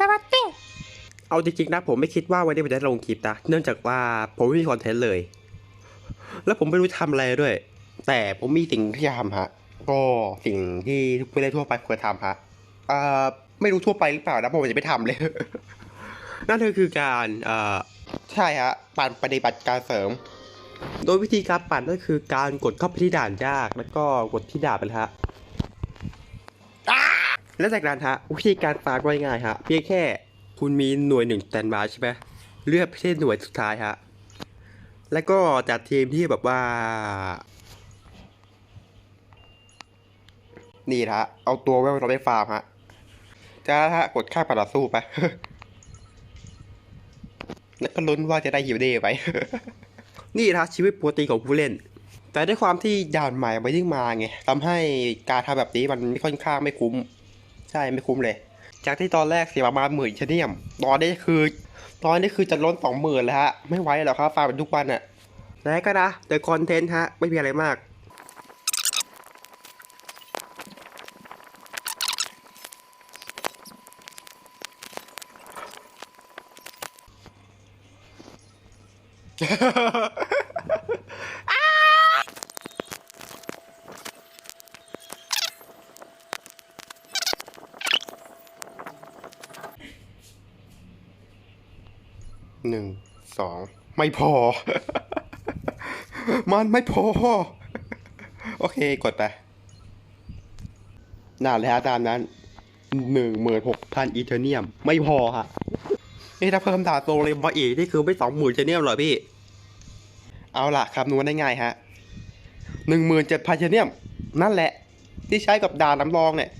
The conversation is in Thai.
สวัสดีเอาจริงๆนะผมไม่คิดว่าวันนี้ผมจะได้ลงคลิปนะเนื่องจากว่าผมไม่มีคอนเทนต์เลย แล้วผมไม่รู้ทำอะไรด้วย แต่ผมมีสิ่งที่จะทำฮะ ก็สิ่งที่ทุกผู้เล่นทั่วไปควรทำฮะเอ่อไม่รู้ทั่วไปหรือเปล่านะผมจะไม่ทำเลย นั่นคือการเอ่อใช่ฮะปั่นปฏิบัติการเสริม โดยวิธีการปั่นก็คือการกดเข้าไปที่ด่านยาก แล้วก็กดที่ด่านไปเลยฮะ และจากนั้นฮะวิธีการฟาร์มก็ง่ายๆฮะเพียงแค่คุณมีหน่วยหนึ่งสแตนบายใช่ไหมเลือกไปที่หน่วยสุดท้ายฮะแล้วก็จัดทีมที่แบบว่า นี่ฮะเอาตัวแววเราไปฟาร์มฮะจะฮะกดค่าปัดต่อสู้ไปแล้วก็ลุ้นว่าจะได้ฮิวเดย์ไป นี่นะชีวิตปกติของผู้เล่น แต่ด้วยความที่ด่านใหม่มายิ่งมาไงทำให้การทำแบบนี้มันไม่ค่อนข้างไม่คุ้ม ช่ไม่คุ้มเลย จากที่ตอนแรกเสียประมาณหมื่นชเนียม ตอนนี้คือ ตอนนี้คือจะล้นสองหมื่นแล้วฮะ ไม่ไหวแล้วครับฟาร์มทุกวันอะแล้วก็นะแต่คอนเทนต์ฮะ ไม่มีอะไรมาก หนึ่งสองไม่พอ มันไม่พอ โอเคกดไปน่านเลยฮะตามนั้นหนึ่งหมื่นหกพันอีเทเนียม ไม่พอฮะนี่ถ้าเพิ่มดาวโตเลยมาอีกนี่คือไม่สองหมื่นเทเนียมหรอพี่ เอาล่ะคำนวณได้ง่ายฮะหนึ่งหมื่นเจ็ดพันเทเนียม นั่นแหละ ที่ใช้กับดาน้ำรองเนี่ย